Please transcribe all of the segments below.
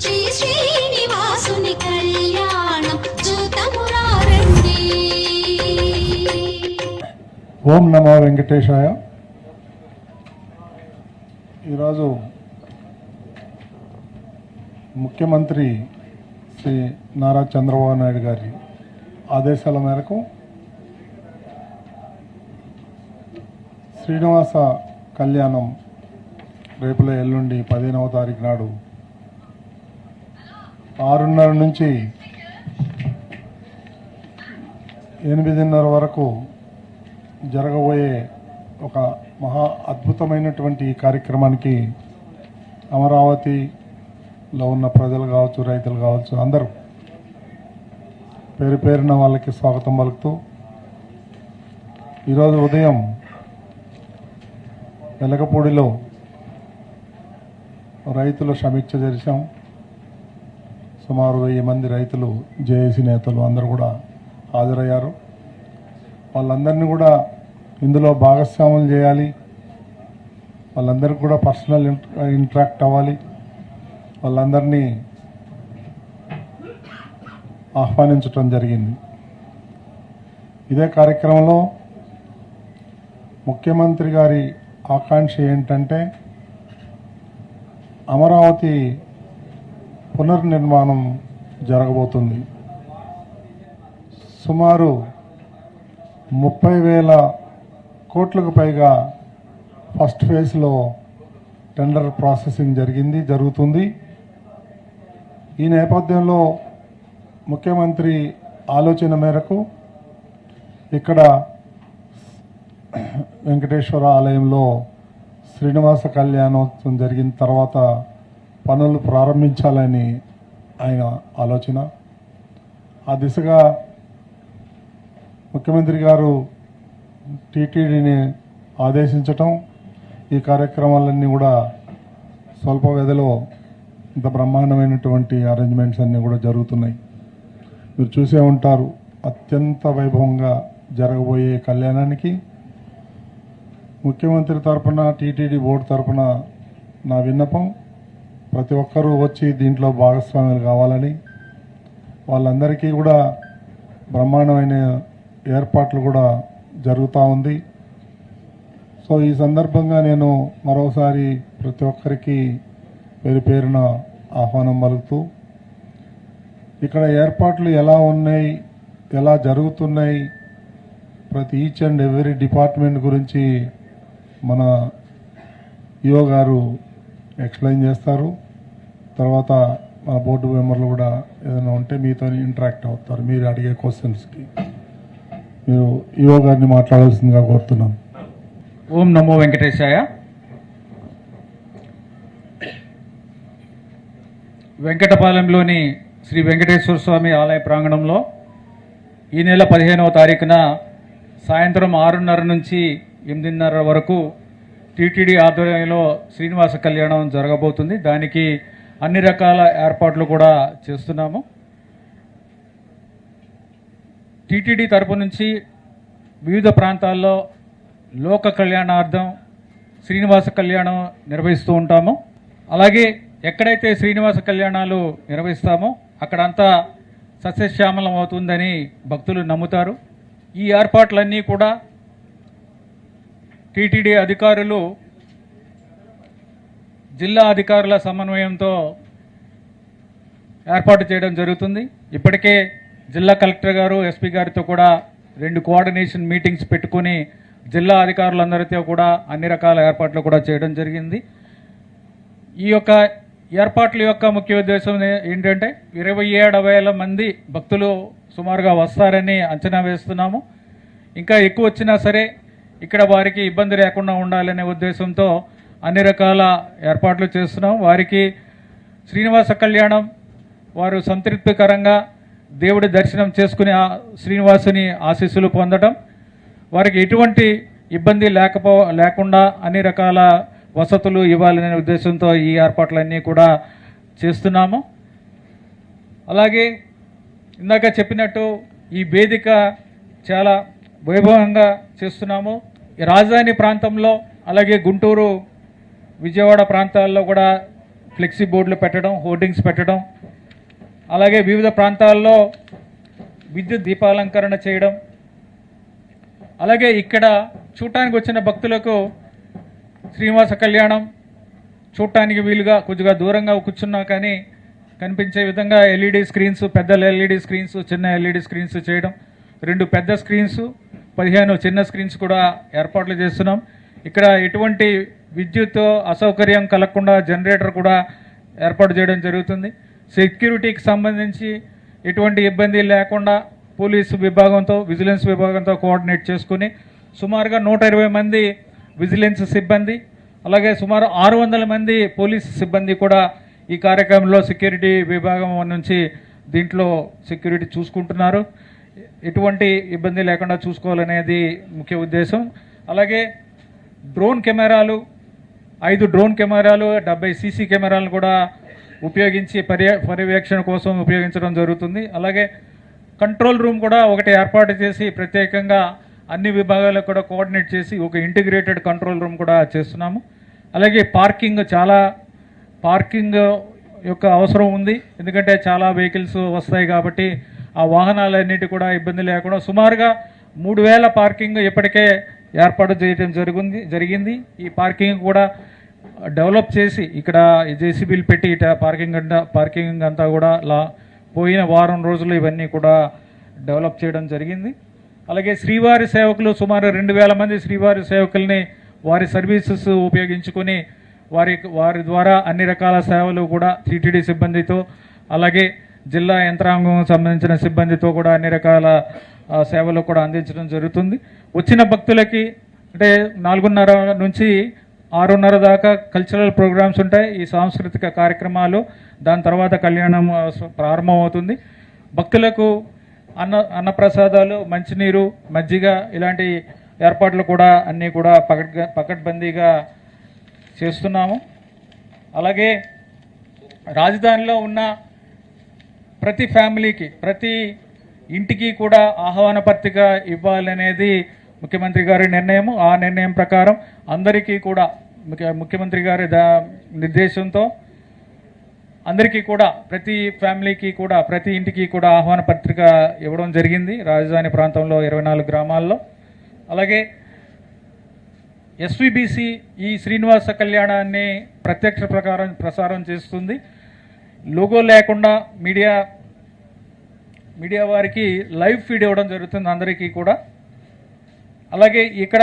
శ్రీ శ్రీనివాసుని కళ్యాణం చూతమురారండి ఓం నమో వెంకటేశాయ. ఈరోజు ముఖ్యమంత్రి శ్రీ నారా చంద్రబాబు నాయుడు గారి ఆదేశాల మేరకు శ్రీనివాస కళ్యాణం రేపుల ఎల్లుండి పదిహేనవ తారీఖు నాడు ఆరున్నర నుంచి ఎనిమిదిన్నర వరకు జరగబోయే ఒక మహా అద్భుతమైనటువంటి కార్యక్రమానికి అమరావతిలో ఉన్న ప్రజలు కావచ్చు రైతులు కావచ్చు అందరూ పేరు పేరున వాళ్ళకి స్వాగతం పలుకుతూ ఈరోజు ఉదయం వెలగపూడిలో రైతుల సమీక్ష చేశాం సుమారు వెయ్యి మంది రైతులు జేఏసీ నేతలు అందరూ కూడా హాజరయ్యారు. వాళ్ళందరినీ కూడా ఇందులో భాగస్వాములు చేయాలి. వాళ్ళందరికీ కూడా పర్సనల్ ఇంటరాక్ట్ అవ్వాలి. వాళ్ళందరినీ ఆహ్వానించటం జరిగింది. ఇదే కార్యక్రమంలో ముఖ్యమంత్రి గారి ఆకాంక్ష ఏంటంటే అమరావతి పునర్నిర్మాణం జరగబోతుంది. సుమారు ముప్పై వేల కోట్లకు పైగా ఫస్ట్ ఫేజ్లో టెండర్ ప్రాసెసింగ్ జరిగింది జరుగుతుంది. ఈ నేపథ్యంలో ముఖ్యమంత్రి ఆలోచన మేరకు ఇక్కడ వెంకటేశ్వర ఆలయంలో శ్రీనివాస కళ్యాణోత్సవం జరిగిన తర్వాత పనులు ప్రారంభించాలని ఆయన ఆలోచన. ఆ దిశగా ముఖ్యమంత్రి గారు టీటీడీని ఆదేశించటం ఈ కార్యక్రమాలన్నీ కూడా స్వల్ప వ్యధిలో ఇంత బ్రహ్మాండమైనటువంటి అరేంజ్మెంట్స్ అన్నీ కూడా జరుగుతున్నాయి. మీరు చూసే ఉంటారు అత్యంత వైభవంగా జరగబోయే కళ్యాణానికి ముఖ్యమంత్రి తరపున టీటీడీ బోర్డు తరపున నా విన్నపం ప్రతి ఒక్కరూ వచ్చి దీంట్లో భాగస్వాములు కావాలని వాళ్ళందరికీ కూడా బ్రహ్మాండమైన ఏర్పాట్లు కూడా జరుగుతూ ఉంది. సో ఈ సందర్భంగా నేను మరోసారి ప్రతి ఒక్కరికి పేరు పేరున ఆహ్వానం పలుకుతూ ఇక్కడ ఏర్పాట్లు ఎలా ఉన్నాయి ఎలా జరుగుతున్నాయి ప్రతి ఈచ్ అండ్ ఎవ్రీ డిపార్ట్మెంట్ గురించి మన ఈఓ గారు ఎక్స్ప్లెయిన్ చేస్తారు. తర్వాత మన బోర్డు మెంబర్లు కూడా ఏదైనా ఉంటే మీతో ఇంటరాక్ట్ అవుతారు. మీరు అడిగే క్వశ్చన్స్కి. మీరు ఈవో గారిని మాట్లాడాల్సిందిగా కోరుతున్నాను. ఓం నమో వెంకటేశాయ. వెంకటపాలెంలోని శ్రీ వెంకటేశ్వర స్వామి ఆలయ ప్రాంగణంలో ఈ నెల పదిహేనవ తారీఖున సాయంత్రం ఆరున్నర నుంచి ఎనిమిదిన్నర వరకు టీటీడీ ఆధ్వర్యంలో శ్రీనివాస కళ్యాణం జరగబోతుంది. దానికి అన్ని రకాల ఏర్పాట్లు కూడా చేస్తున్నాము. టీటీడీ తరపు నుంచి వివిధ ప్రాంతాల్లో లోక కళ్యాణార్థం శ్రీనివాస కళ్యాణం నిర్వహిస్తూ ఉంటాము. అలాగే ఎక్కడైతే శ్రీనివాస కళ్యాణాలు నిర్వహిస్తామో అక్కడంతా సస్యశ్యామలం అవుతుందని భక్తులు నమ్ముతారు. ఈ ఏర్పాట్లన్నీ కూడా టీటీడీ అధికారులు జిల్లా అధికారుల సమన్వయంతో ఏర్పాటు చేయడం జరుగుతుంది. ఇప్పటికే జిల్లా కలెక్టర్ గారు ఎస్పీ గారితో కూడా రెండు కోఆర్డినేషన్ మీటింగ్స్ పెట్టుకొని జిల్లా అధికారులందరితో కూడా అన్ని రకాల ఏర్పాట్లు కూడా చేయడం జరిగింది. ఈ యొక్క ఏర్పాట్ల యొక్క ముఖ్య ఉద్దేశం ఏంటంటే ఇరవై ఏడు వేల మంది భక్తులు సుమారుగా వస్తారని అంచనా వేస్తున్నాము. ఇంకా ఎక్కువ వచ్చినా సరే ఇక్కడ వారికి ఇబ్బంది లేకుండా ఉండాలనే ఉద్దేశంతో అన్ని రకాల ఏర్పాట్లు చేస్తున్నాం. వారికి శ్రీనివాస కళ్యాణం వారు సంతృప్తికరంగా దేవుడి దర్శనం చేసుకుని ఆ శ్రీనివాసుని ఆశీస్సులు పొందడం వారికి ఎటువంటి ఇబ్బంది లేకపో లేకుండా అన్ని రకాల వసతులు ఇవ్వాలనే ఉద్దేశంతో ఈ ఏర్పాట్లన్నీ కూడా చేస్తున్నాము. అలాగే ఇందాక చెప్పినట్టు ఈ వేదిక చాలా వైభవంగా చేస్తున్నాము. రాజధాని ప్రాంతంలో అలాగే గుంటూరు విజయవాడ ప్రాంతాల్లో కూడా ఫ్లెక్సీ బోర్డులు పెట్టడం హోర్డింగ్స్ పెట్టడం అలాగే వివిధ ప్రాంతాల్లో విద్యుత్ దీపాలంకరణ చేయడం. అలాగే ఇక్కడ చూడటానికి వచ్చిన భక్తులకు శ్రీనివాస కళ్యాణం చూడటానికి వీలుగా కొద్దిగా దూరంగా కూర్చున్నా కానీ కనిపించే విధంగా ఎల్ఈడి స్క్రీన్స్ పెద్ద ఎల్ఈడి స్క్రీన్స్ చిన్న ఎల్ఈడి స్క్రీన్స్ చేయడం. రెండు పెద్ద స్క్రీన్స్ పదిహేను చిన్న స్క్రీన్స్ కూడా ఏర్పాట్లు చేస్తున్నాం. ఇక్కడ ఎటువంటి విద్యుత్ అసౌకర్యం కలగకుండా జనరేటర్ కూడా ఏర్పాటు చేయడం జరుగుతుంది. సెక్యూరిటీకి సంబంధించి ఎటువంటి ఇబ్బంది లేకుండా పోలీసు విభాగంతో విజిలెన్స్ విభాగంతో కోఆర్డినేట్ చేసుకుని సుమారుగా నూట ఇరవై మంది విజిలెన్స్ సిబ్బంది అలాగే సుమారు ఆరు వందల మంది పోలీస్ సిబ్బంది కూడా ఈ కార్యక్రమంలో సెక్యూరిటీ విభాగం నుంచి దీంట్లో సెక్యూరిటీ చూసుకుంటున్నారు. ఎటువంటి ఇబ్బంది లేకుండా చూసుకోవాలనేది ముఖ్య ఉద్దేశం. అలాగే డ్రోన్ కెమెరాలు ఐదు డ్రోన్ కెమెరాలు డెబ్బై సీసీ కెమెరాలను కూడా ఉపయోగించి పర్య పర్యవేక్షణ కోసం ఉపయోగించడం జరుగుతుంది. అలాగే కంట్రోల్ రూమ్ కూడా ఒకటి ఏర్పాటు చేసి ప్రత్యేకంగా అన్ని విభాగాలకు కూడా కోఆర్డినేట్ చేసి ఒక ఇంటిగ్రేటెడ్ కంట్రోల్ రూమ్ కూడా చేస్తున్నాము. అలాగే పార్కింగ్ చాలా పార్కింగ్ యొక్క అవసరం ఉంది. ఎందుకంటే చాలా వెహికల్స్ వస్తాయి కాబట్టి ఆ వాహనాలన్నిటి కూడా ఇబ్బంది లేకుండా సుమారుగా మూడు వేల పార్కింగ్ ఇప్పటికే ఏర్పాటు చేయడం జరిగింది జరిగింది. ఈ పార్కింగ్ కూడా డెవలప్ చేసి ఇక్కడ జేసీబీలు పెట్టి ఇట పార్కింగ్ అంతా పార్కింగ్ అంతా కూడా లా పోయిన వారం రోజులు ఇవన్నీ కూడా డెవలప్ చేయడం జరిగింది. అలాగే శ్రీవారి సేవకులు సుమారు రెండు వేల మంది శ్రీవారి సేవకుల్ని వారి సర్వీసెస్ ఉపయోగించుకొని వారి వారి ద్వారా అన్ని రకాల సేవలు కూడా టీటీడీ సిబ్బందితో అలాగే జిల్లా యంత్రాంగం సంబంధించిన సిబ్బందితో కూడా అన్ని రకాల సేవలు కూడా అందించడం జరుగుతుంది. వచ్చిన భక్తులకి అంటే నాలుగున్నర నుంచి ఆరున్నర దాకా కల్చరల్ ప్రోగ్రామ్స్ ఉంటాయి ఈ సాంస్కృతిక కార్యక్రమాలు. దాని తర్వాత కళ్యాణం ప్రారంభమవుతుంది. భక్తులకు అన్న అన్నప్రసాదాలు మంచినీరు మజ్జిగ ఇలాంటి ఏర్పాట్లు కూడా అన్నీ కూడా పకడ్ పకడ్బందీగా చేస్తున్నాము. అలాగే రాజధానిలో ఉన్న ప్రతి ఫ్యామిలీకి ప్రతి ఇంటికి కూడా ఆహ్వాన పత్రిక ఇవ్వాలనేది ముఖ్యమంత్రి గారి నిర్ణయం ఆ నిర్ణయం ప్రకారం అందరికీ కూడా ముఖ్య- ముఖ్యమంత్రి గారి దా నిర్దేశంతో అందరికీ కూడా ప్రతి ఫ్యామిలీకి కూడా ప్రతి ఇంటికి కూడా ఆహ్వాన పత్రిక ఇవ్వడం జరిగింది రాజధాని ప్రాంతంలో ఇరవై నాలుగు గ్రామాల్లో. అలాగే ఎస్విబిసి ఈ శ్రీనివాస కళ్యాణాన్ని ప్రత్యక్ష ప్రకారం ప్రసారం చేస్తుంది. లోగో లేకుండా మీడియా మీడియా వారికి లైవ్ ఫీడ్ ఇవ్వడం జరుగుతుంది అందరికీ కూడా. అలాగే ఇక్కడ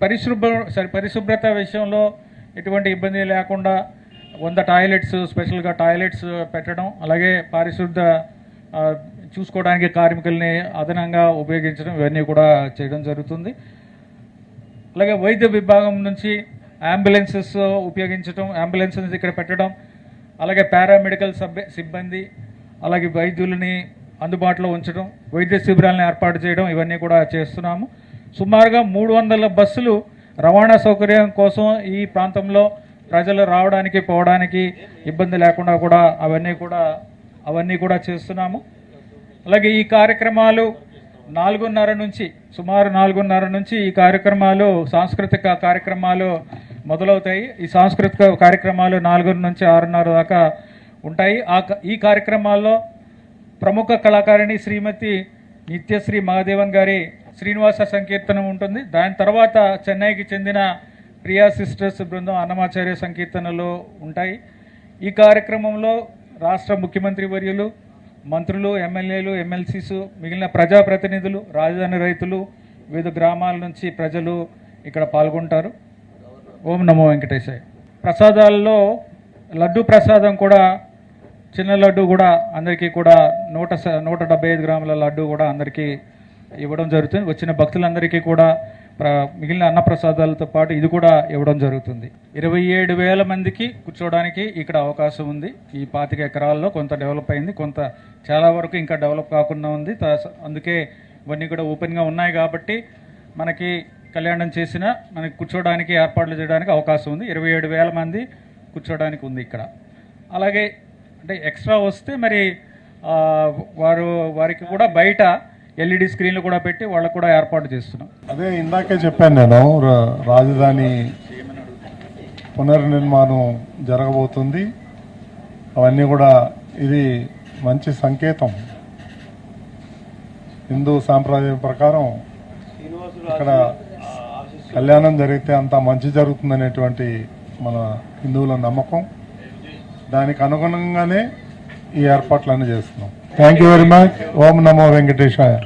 పరిశుభ్ర సారీ పరిశుభ్రత విషయంలో ఎటువంటి ఇబ్బంది లేకుండా వంద టాయిలెట్స్ స్పెషల్గా టాయిలెట్స్ పెట్టడం అలాగే పారిశుద్ధ చూసుకోవడానికి కార్మికుల్ని అదనంగా ఉపయోగించడం ఇవన్నీ కూడా చేయడం జరుగుతుంది. అలాగే వైద్య విభాగం నుంచి అంబులెన్సెస్ ఉపయోగించడం అంబులెన్సెస్ ఇక్కడ పెట్టడం అలాగే పారామెడికల్ సబ్ సిబ్బంది అలాగే వైద్యులని అందుబాటులో ఉంచడం వైద్య శిబిరాలను ఏర్పాటు చేయడం ఇవన్నీ కూడా చేస్తున్నాము. సుమారుగా మూడు వందల బస్సులు రవాణా సౌకర్యం కోసం ఈ ప్రాంతంలో ప్రజలు రావడానికి పోవడానికి ఇబ్బంది లేకుండా కూడా అవన్నీ కూడా అవన్నీ కూడా చేస్తున్నాము. అలాగే ఈ కార్యక్రమాలు నాలుగున్నర నుంచి సుమారు నాలుగున్నర నుంచి ఈ కార్యక్రమాలు సాంస్కృతిక కార్యక్రమాలు మొదలవుతాయి. ఈ సాంస్కృతిక కార్యక్రమాలు నాలుగున్నర నుంచి ఆరున్నర దాకా ఉంటాయి. ఆ క- ఈ కార్యక్రమాల్లో ప్రముఖ కళాకారిణి శ్రీమతి నిత్యశ్రీ మహాదేవన్ గారి శ్రీనివాస సంకీర్తనం ఉంటుంది. దాని తర్వాత చెన్నైకి చెందిన ప్రియా సిస్టర్స్ బృందం అన్నమాచార్య సంకీర్తనలు ఉంటాయి. ఈ కార్యక్రమంలో రాష్ట్ర ముఖ్యమంత్రి వర్యులు మంత్రులు ఎమ్మెల్యేలు ఎమ్మెల్సీస్ మిగిలిన ప్రజాప్రతినిధులు రాజధాని రైతులు వివిధ గ్రామాల నుంచి ప్రజలు ఇక్కడ పాల్గొంటారు. ఓం నమో వెంకటేశాయ. ప్రసాదాల్లో లడ్డు ప్రసాదం కూడా చిన్న లడ్డు కూడా అందరికీ కూడా నూట స- నూట డెబ్బై ఐదు గ్రాముల లడ్డు కూడా అందరికీ ఇవ్వడం జరుగుతుంది. వచ్చిన భక్తులందరికీ కూడా ప్ర మిగిలిన అన్న ప్రసాదాలతో పాటు ఇది కూడా ఇవ్వడం జరుగుతుంది. ఇరవై ఏడు వేల మందికి కూర్చోవడానికి ఇక్కడ అవకాశం ఉంది. ఈ పాతిక ఎకరాల్లో కొంత డెవలప్ అయింది కొంత చాలా వరకు ఇంకా డెవలప్ కాకుండా ఉంది. అందుకే ఇవన్నీ కూడా ఓపెన్గా ఉన్నాయి కాబట్టి మనకి కళ్యాణం చేసిన మనకి కూర్చోవడానికి ఏర్పాట్లు చేయడానికి అవకాశం ఉంది. ఇరవై ఏడు వేల మంది కూర్చోవడానికి ఉంది ఇక్కడ. అలాగే అంటే ఎక్స్ట్రా వస్తే మరి ఆ, వారు వారికి కూడా బయట ఎల్ఈడి స్క్రీన్లు కూడా పెట్టి వాళ్ళకు కూడా ఏర్పాటు చేస్తున్నాం. అదే ఇందాకే చెప్పాను నేను రాజధాని పునర్నిర్మాణం జరగబోతుంది. అవన్నీ కూడా ఇది మంచి సంకేతం. హిందూ సాంప్రదాయం ప్రకారం ఇక్కడ కళ్యాణం జరిగితే అంత మంచి జరుగుతుందనేటువంటి మన హిందువుల నమ్మకం. దానికి అనుగుణంగానే ఈ ఏర్పాట్లన్నీ చేస్తున్నాం. థ్యాంక్ యూ వెరీ మచ్ ఓం నమో వెంకటేశాయ.